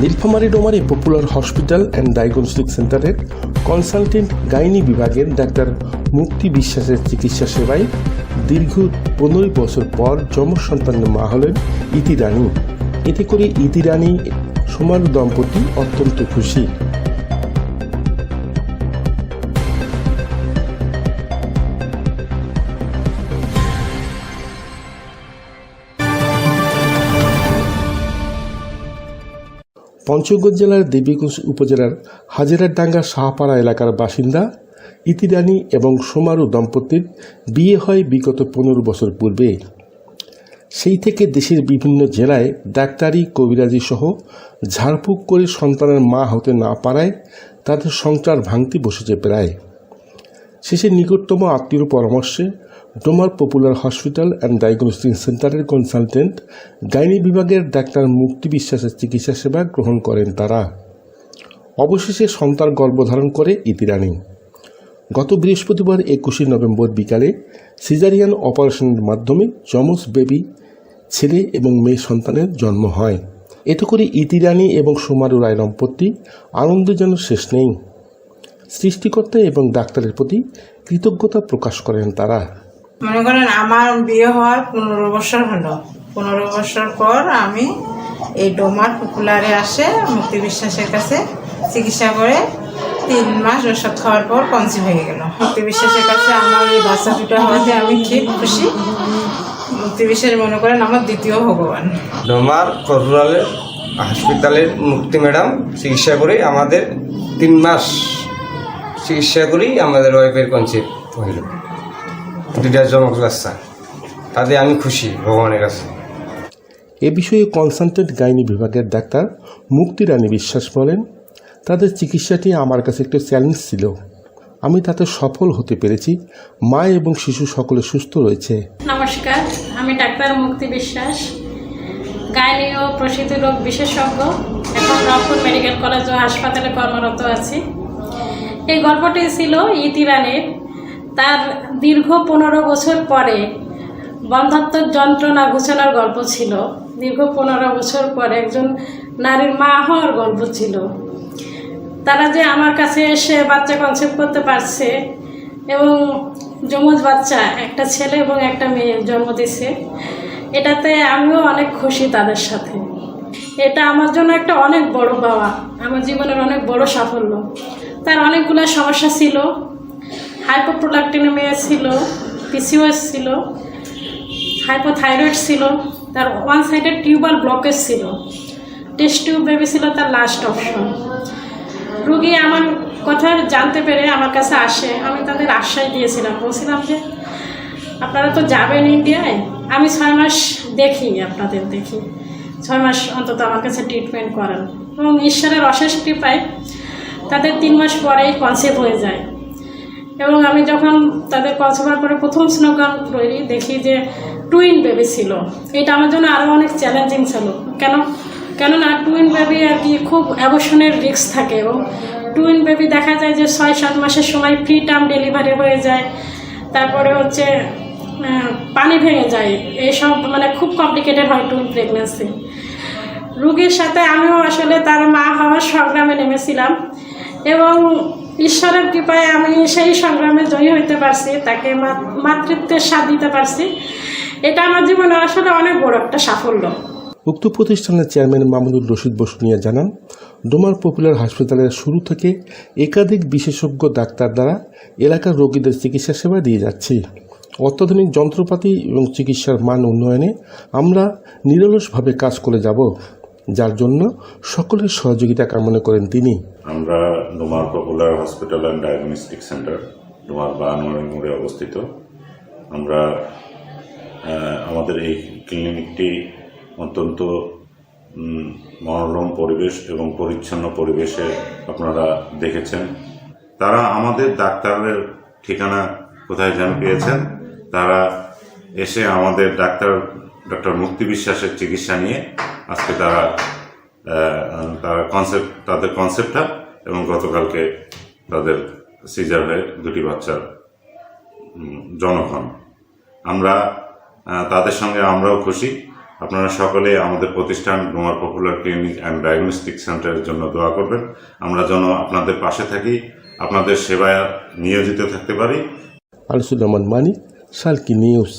নীলফামারী ডোমারি popular hospital and diagnostic সেন্টারের consultant gynae বিভাগের ডাক্তার মুক্তি বিশ্বাসের চিকিৎসা সেবায় দীর্ঘ পনেরোই বছর পর যম সন্তানের মা হলেন ইতি রানী এতে করে ইতি সমান দম্পতি অত্যন্ত খুশি। পঞ্চগড় জেলার দেবীগঞ্জ উপজেলার হাজিরারডাঙ্গা শাহপাড়া এলাকার বাসিন্দা, ইতিরানী এবং সোমারু দম্পতির বিয়ে হয় বিগত পনেরো বছর পূর্বে। সেই থেকে দেশের বিভিন্ন জেলায় ডাক্তারি, কবিরাজি সহ ঝাড়ফুঁক করে সন্তানের মা হতে না পারায় তাদের সংসার ভাঙতি বসেছে প্রায়। শেষে নিকটতম আত্মীয় পরামর্শে Domar popular hospital and diagnostic সেন্টারের কনসালটেন্ট গাইনি বিভাগের ডাক্তার মুক্তি বিশ্বাসের চিকিৎসা সেবা গ্রহণ করেন তারা। অবশেষে সন্তান গর্ভধারণ করে ইতিরানী গত বৃহস্পতিবার একুশে নভেম্বর বিকালে সিজারিয়ান অপারেশনের মাধ্যমে যমজ বেবি, ছেলে এবং মেয়ে সন্তানের জন্ম হয়। এতে করে ইতিরানী এবং সুমারু রায় দম্পতি আনন্দ যেন শেষ নেই। সৃষ্টিকর্তা এবং ডাক্তারের প্রতি কৃতজ্ঞতা প্রকাশ করেন তারা। মনে করেন আমার বিয়ে হওয়ার পনেরো বছর হলো। পনেরো বছর পর আমি এই ডোমার পপুলারে আসে মুক্তি বিশ্বাসের কাছে চিকিৎসা করে তিন মাস ওষুধ খাওয়ার পর কনসিভ হয়ে গেল। মুক্তি বিশ্বাসের কাছে আমার এই বাচ্চা দুটো হওয়াতে আমি ঠিক খুশি? মুক্তি বিশ্বাস মনে করেন আমার দ্বিতীয় ভগবান। ডোমার কর্পুরালের হসপিটালের মুক্তি ম্যাডাম চিকিৎসা করে আমাদের তিন মাস চিকিৎসা করেই আমাদের ওয়াইফের কনসেপ্ট হইল। দুটা জমক বাচ্চা। তাতে আমি খুশি ভগবানের কাছে। এ বিষয়ে কনসালটেন্ট গাইনি বিভাগের ডাক্তার মুক্তি রানী বিশ্বাস বলেন তাদের চিকিৎসাটি আমার কাছে একটু চ্যালেঞ্জ ছিল। আমি তাতে সফল হতে পেরেছি। মা এবং শিশু সকলে সুস্থ রয়েছে। নমস্কার আমি ডাক্তার মুক্তি বিশ্বাস গাইনি ও প্রসূতি রোগ বিশেষজ্ঞ এখন রংপুর মেডিকেল কলেজ ও হাসপাতালে কর্মরত আছি। এই গল্পটি ছিল ইতিরানের তার দীর্ঘ পনেরো বছর পরে বন্ধাত্মক যন্ত্রণা ঘোষণার গল্প ছিল। দীর্ঘ পনেরো বছর পরে একজন নারীর মা হওয়ার গল্প ছিল। তারা যে আমার কাছে এসে বাচ্চা কনসেপ্ট করতে পারছে এবং যমজ বাচ্চা, একটা ছেলে এবং একটা মেয়ে জন্ম দিছে, এটাতে আমিও অনেক খুশি তাদের সাথে। এটা আমার জন্য একটা অনেক বড় পাওয়া। আমার জীবনের অনেক বড় সাফল্য। তার অনেকগুলো সমস্যা ছিল। হাইপোপ্রোলাক্টিনেমিয়া ছিল পিসিওএস ছিল হাইপোথাইরয়েড ছিল, তার ওয়ান সাইডের টিউবাল ব্লকেজ ছিল। টেস্ট টিউব বেবি ছিল তার লাস্ট অপশন রুগী আমার কথা জানতে পেরে আমার কাছে আসে। আমি তাদের আশ্বাস দিয়েছিলাম, বলছিলাম যে, আপনারা তো যাবেন ইন্ডিয়ায় আমি ছয় মাস দেখি, আপনাদের দেখি। ছয় মাস অন্তত আমার কাছে ট্রিটমেন্ট করান। এবং ঈশ্বরের অশেষ কৃপায় তাদের তিন মাস পরেই কনসেপ্ট হয়ে যায়। এবং আমি যখন তাদের কনসেপ্ট পরে প্রথম স্নোগ্রাম তৈরি দেখি যে টুইন বেবি ছিল। এটা আমার জন্য আরও অনেক চ্যালেঞ্জিং ছিল। কেন? কেননা টুইন বেবি আর কি খুব অ্যাবর্শনের রিস্ক থাকে এবং টুইন বেবি দেখা যায় যে ছয়, সাত মাসের সময় ফ্রি টার্ম ডেলিভারি হয়ে যায়। তারপরে হচ্ছে পানি ভেঙে যায়। এইসব মানে খুব কমপ্লিকেটেড হয় টুইন প্রেগনেন্সি রুগীর সাথে আমিও আসলে তার মা হওয়ার সংগ্রামে নেমেছিলাম এবং ঈশ্বরের কৃপায় আমি সেই সংগ্রামে জয়ী হইতে পারছি, তাকে মাতৃত্বের স্বাদ দিতে পারছি। এটা আমার জীবনে আসলে অনেক বড় একটা সাফল্য। উক্ত প্রতিষ্ঠানের চেয়ারম্যান মামুনুর রশিদ বসুনিয়া জানান, ডোমার পপুলার হাসপাতালের শুরু থেকে একাধিক বিশেষজ্ঞ ডাক্তার দ্বারা এলাকার রোগীদের চিকিৎসা সেবা দিয়ে যাচ্ছি। অত্যাধুনিক যন্ত্রপাতি এবং চিকিৎসার মান উন্নয়নে আমরা নিরলসভাবে কাজ করে যাব। জন্য সকলের সহযোগিতা কামনা করেন তিনি। আমরা Domar popular hospital and diagnostic centre Domar Bayanmari মোড়ে অবস্থিত। আমরা আমাদের এই ক্লিনিকটি অত্যন্ত মনোরম পরিবেশ এবং পরিচ্ছন্ন পরিবেশে আপনারা দেখেছেন। তারা আমাদের ডাক্তারের ঠিকানা কোথায় যেন পেয়েছেন। তারা এসে আমাদের ডাক্তার, ডক্টর মুক্তি বিশ্বাসের চিকিৎসা নিয়ে আজকে তারা তারা কনসেপ্ট তাদের কনসেপ্টটা এবং গতকালকে তাদের সিজার হয়ে দুটি বাচ্চার হন আমরা তাদের সঙ্গে আমরাও খুশি। আপনারা সকলে আমাদের প্রতিষ্ঠান Domar popular clinic and diagnostic সেন্টারের জন্য দোয়া করবেন। আমরা যেন আপনাদের পাশে থাকি, আপনাদের সেবায় নিয়োজিত থাকতে পারি। আনিসুর রহমান মানিক, সালকি নিউজ।